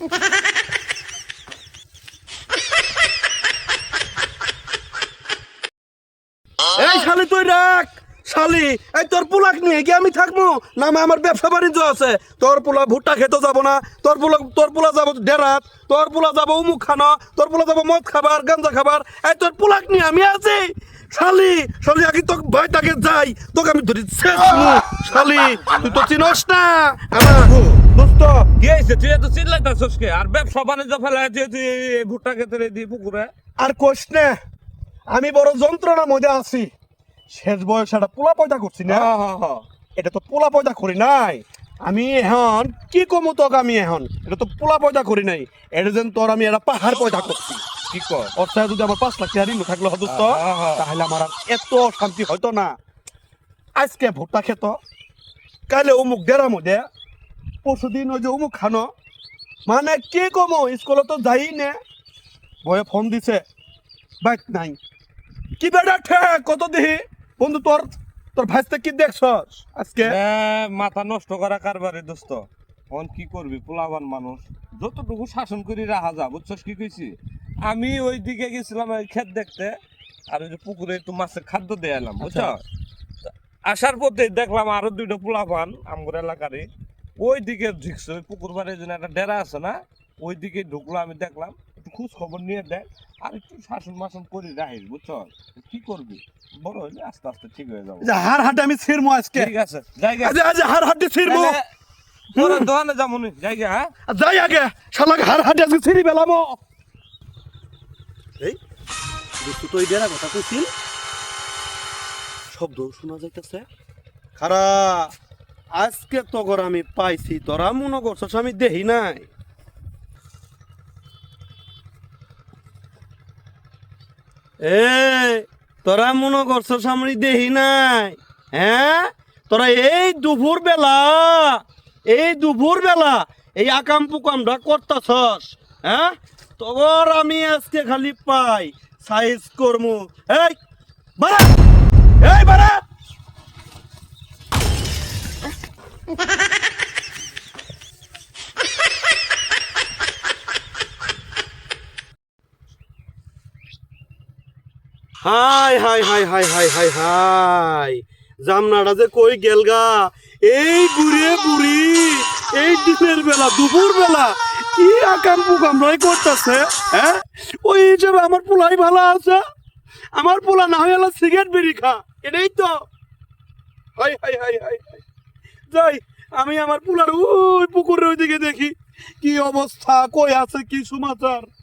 এই শালি, তুই রাখ। শালি, এই তোর পোলাক নিয়ে কি আমি থাকব? না আমার ব্যবসা বাণিজ্য আছে। তোর পোলা ভুট্টা খেতে যাব না। তোর পোলা তোর পোলা যাব ডেরাত। তোর পোলা যাব উমুক খানো তোর পোলা যাব মদ খাবার, গাঞ্জা খাবার। এই তোর পোলাক নিয়ে আমি আছি। শালি শালি, আগে তোকে ভয়টাকে যাই। তোকে আমি ধরি শালি, তুই তো চিনস না। দোস্ত হয়েছে তুই এত চিল্লাইতাছস কে আর ব্যবসা বাণিজ্য ফেলা তুই তুই ভুট্টা খেতে দিয়ে পুকুরে। আর কোষ না আমি বড় যন্ত্রণার মধ্যে আছি। শেষ বয়স একটা পোলা পয়দা করছি না? হ্যাঁ হ্যাঁ হ্যাঁ। এটা তো পোলা পয়দা করি নাই। আমি এখন কি কমু তোকে আমি এখন? এটা তো পোলা পয়দা করি নাই। এটা যেন তোর আমি একটা পাহাড় পয়দা করছি। কি কর? অর্থাৎ যদি আমার পাঁচ লাখ টাকা ঋণ থাকলে হদস্ত তাহলে আমার আর এত শান্তি হয়তো না। আজকে ভুট্টা খেত। কাইলে অমুক ডেরা মধ্যে পরশু দিন ওই যে অমুক খানো। মানে কি কমো স্কুলে তো যাই নে। বয়ে ফোন দিছে বাইক নাই। কি বেটা ঠে কত দিহি? বন্ধু তোর তোর ভাইস্তে কি দেখছস আজকে? মাথা নষ্ট করা কারবারে দোস্ত। অন কি করবি পোলাবান মানুষ। যতটুকু শাসন করি রাখা যা বুঝছস কি কইছি? আমি ওই দিকে গেছিলাম ওই ক্ষেত দেখতে আর ওই যে পুকুরে একটু মাছের খাদ্য দিয়ে এলাম বুঝছ আসার পথে দেখলাম আরও দুইটা পোলাপান আমগর এলাকারে ওই দিকে ঢুকছে ওই পুকুর বাড়ির জন্য একটা ডেরা আছে না ওই দিকে ঢুকলো আমি দেখলাম একটু খোঁজ খবর নিয়ে দেখ আর একটু শাসন মাসন করি রাখিস বুঝছ? কি করবি? বড় হইলে আস্তে আস্তে ঠিক হয়ে যাব। যে হার হাটে আমি ছিড়মু আজকে। ঠিক আছে জায়গা। আজ আজ হার হাটে ছিড়মু। তোর দোকানে যাব নি জায়গা হ্যাঁ? যাই আগে শালাক হার হাটে আজকে ছিড়ি বেলামো এই দুস্তু তো এই ডেরা কথা কইছিল? শব্দ শোনা যাইতেছে। খারা আজকে তগর আমি পাইছি, তোরা মনে করছস আমি দেহি নাই। এ, তোরা মনে করছস আমি দেহি নাই হ্যাঁ? তোরা এই দুপুর বেলা, এই দুপুর বেলা এই আকাম পুকামটা করতেছস হ্যাঁ? তোর আমি আজকে খালি পাই, সাইজ করমু। এই, বাড়া! এই, বাড়া! হাই high high high high high হাই। জামনাটা যে কই গেলগা? এই বুড়ে বুড়ি। এই দিনের বেলা, দুপুর বেলা, কি আকাম পুকাম রয় করতেছে হ্যাঁ ওই হিসেবে আমার পোলাই ভালো আছে। আমার পোলা না হয়ে সিগারেট বিড়ি খা। এটাই তো। Hi hi hi hi. যাই, আমি আমার পোলার ওই পুকুরের ওইদিকে দেখি। কি অবস্থা? কই আছে? কি সমাচার?